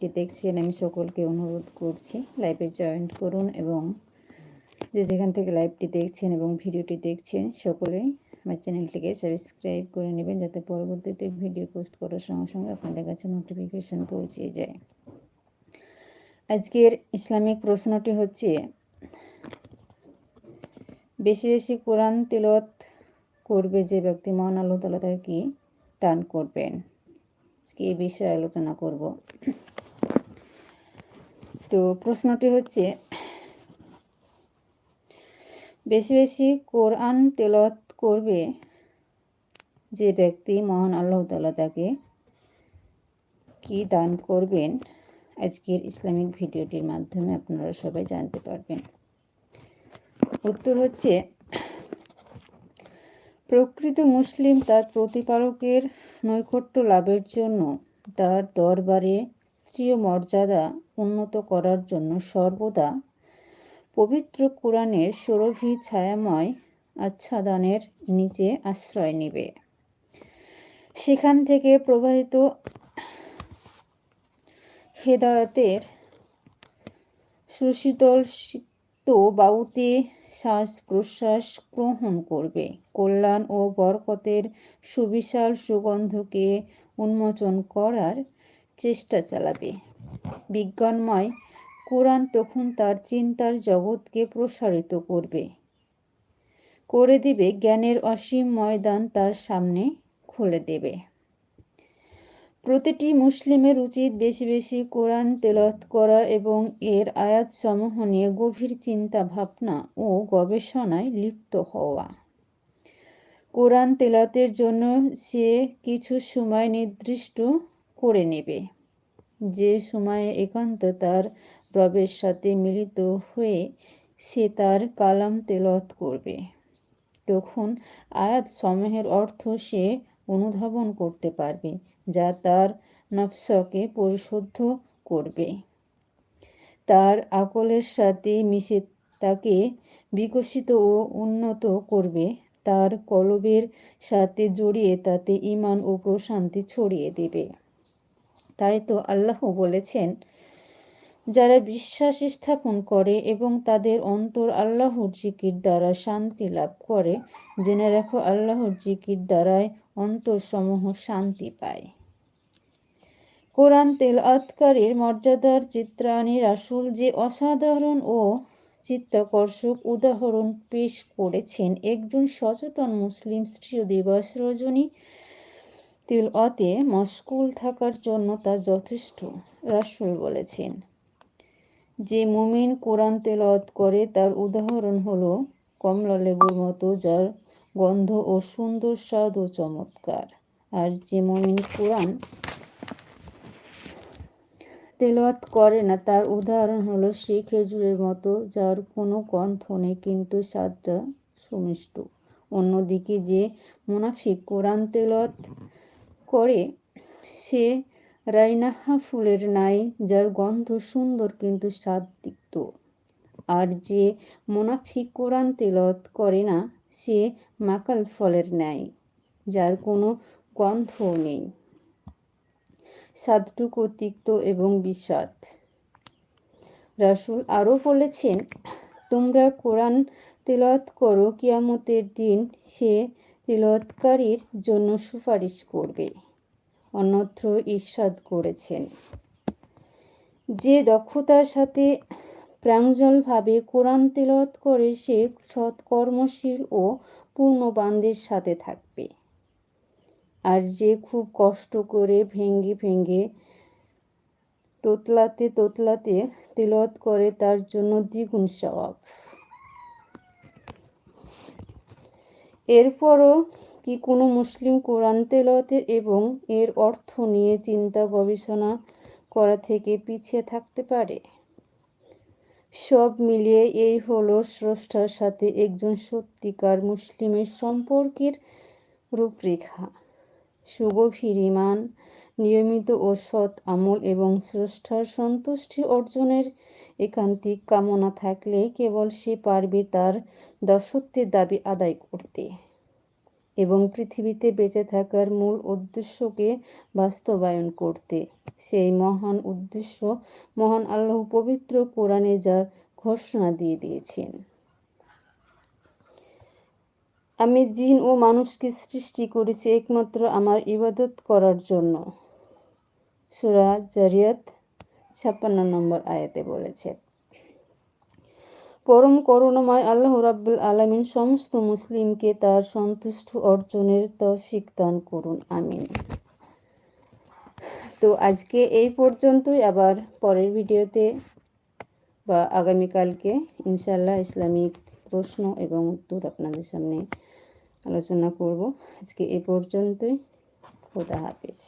লাইভটি দেখছেন, আমি সকলকে অনুরোধ করছি লাইভে জয়েন করুন এবং যে যেখান থেকে লাইভটি দেখছেন এবং ভিডিওটি দেখছেন সকলেই আমার চ্যানেলটিকে সাবস্ক্রাইব করে নেবেন যাতে পরবর্তীতে ভিডিও পোস্ট করার সঙ্গে সঙ্গে আপনাদের কাছে নোটিফিকেশন পৌঁছে যায়। আজকের ইসলামিক প্রশ্নটি হচ্ছে, বেশি বেশি কোরআন তেলত করবে যে ব্যক্তি মহান আল্লাহ তালা তাকে টান করবেন? আজকে এই বিষয়ে আলোচনা করব। তো প্রশ্নটি হচ্ছে, বেশি বেশি কোরআন তেলত করবে যে ব্যক্তি মহান আল্লাহ তালা তাকে কি দান করবেন? আজকের ইসলামিক ভিডিওটির মাধ্যমে আপনারা সবাই জানতে পারবেন। উত্তর হচ্ছে, প্রকৃত মুসলিম তার প্রতিপালকের নৈকট্য লাভের জন্য তার দরবারে স্ত্রীয় মর্যাদা উন্নত করার জন্য সর্বদা পবিত্র কোরআনের সুরভি ছায়াময় আচ্ছাদনের নিচে আশ্রয় নেবে। সেখান থেকে প্রবাহিত হেদায়তের সুশীতল বাউতে শ্বাস প্রশ্বাস গ্রহণ করবে। কল্যাণ ও বরকতের সুবিশাল সুগন্ধকে উন্মোচন করার চেষ্টা চালাবে। বিজ্ঞানময় কোরআন তখন তার চিন্তার জগৎকে প্রসারিত করবে। করে দিবে, জ্ঞানের অসীম ময়দান তার সামনে খুলে দেবে। প্রতিটি মুসলিমের উচিত বেশি বেশি কোরআন তেলত করা এবং এর আয়াত সমূহ নিয়ে গভীর চিন্তা ভাবনা ও গবেষণায় লিপ্ত হওয়া। কোরআন তেলাতের জন্য সে কিছু সময় নির্দিষ্ট করে নেবে। যে সময়ে একান্ত তার রবের সাথে মিলিত হয়ে সে তার কালাম তেলত করবে। তখন আয়াত সমূহের অর্থ সে অনুধাবন করতে পারবে, যা তার নফসকে পরিশুদ্ধ করবে। তার আকলের সাথে মিশে তাকে বিকশিত ও উন্নত করবে। তার কলবের সাথে জড়িয়ে তাতে ইমান ও প্রশান্তি ছড়িয়ে দেবে। তাই তো আল্লাহ বলেছেন, যারা বিশ্বাস স্থাপন করে এবং তাদের অন্তর আল্লাহর জিকির দ্বারা শান্তি লাভ করে, জেনে রাখো আল্লাহর জিকির দ্বারাই অন্তরসমূহ শান্তি পায়। কোরআন তেল আতকারীর মর্যাদার চিত্রাণী রাসুল যে অসাধারণ ও চিত্তাকর্ষক উদাহরণ পেশ করেছেন, একজন সচেতন মুসলিম স্ত্রী দিবস রজনী তিল অতে মশকুল থাকার জন্য তা যথেষ্ট, রাসুল বলেছেন। যে মুমিন কোরআন তেলত করে, তার উদাহরণ হলো কমলা লেবুর মতো, যার গন্ধ ও সুন্দর স্বাদ ও চমৎকার। আর যে মুমিন কোরআন তেলাওয়াত করে না, তার উদাহরণ হলো সেই খেজুরের মতো, যার কোনো গন্ধ নেই, কিন্তু স্বাদটা সুমিষ্ট। অন্যদিকে যে মুনাফিক কোরআন তেলাওয়াত করে সে রাইনাহা ফুলের নাই, যার গন্ধ সুন্দর কিন্তু স্বাদ তিক্ত আর যে মুনাফিক কোরআন তেলত করে না, সে মাকাল ফলের ন্যায়, যার কোনো গন্ধ নেই। স্বাদটুকু তিক্ত এবং বিষাদ রাসুল আরও বলেছেন, তোমরা কোরআন তেলত করো, কিয়ামতের দিন সে তেলতকারীর জন্য সুপারিশ করবে। অন্যত্র ঈর্ষাদ করেছেন। যে দক্ষতার সাথে প্রাঞ্জলভাবে কোরআন তেলত করে, সে সৎকর্মশীল ও পূর্ণবান্ধের সাথে থাকবে। আর যে খুব কষ্ট করে ভেঙ্গে ভেঙ্গে তোতলাতে তোতলাতে তেলত করে, তার জন্য দ্বিগুণ স্বভাব। এরপরও কি কোনো মুসলিম কোরআন তেলতের এবং এর অর্থ নিয়ে চিন্তা গবেষণা করা থেকে পিছিয়ে থাকতে পারে? সব মিলিয়ে এই হলো স্রষ্টার সাথে একজন সত্যিকার মুসলিমের সম্পর্কের রূপরেখা। সুগভীর ইমান নিয়মিত ও সৎ আমল এবং স্রষ্টার সন্তুষ্টি অর্জনের একান্তিক কামনা থাকলে কেবল সে পারবে তার দাসত্বের দাবি আদায় করতে। এবং পৃথিবীতে বেঁচে থাকার মূল উদ্দেশ্যকে বাস্তবায়ন করতে। সেই মহান উদ্দেশ্য, মহান আল্লাহ পবিত্র কোরআনে যা ঘোষণা দিয়ে দিয়েছেন। আমি জিন ও মানুষকে সৃষ্টি করেছি একমাত্র আমার ইবাদত করার জন্য। সুরা জারিয়াত ছাপ্পান্ন নম্বর আয়াতে বলেছে, পরম করুণাময় আল্লাহ রাব্বুল আলামিন সমস্ত মুসলিমকে তার সন্তুষ্ট অর্জনের তৌফিক দান করুন, আমিন। তো আজকে এই পর্যন্তই, আবার পরের ভিডিওতে বা আগামীকালকে ইনশাল্লাহ ইসলামিক প্রশ্ন এবং উত্তর আপনাদের সামনে আলোচনা করব। আজকে এই পর্যন্তই, খোদা হাফেজ।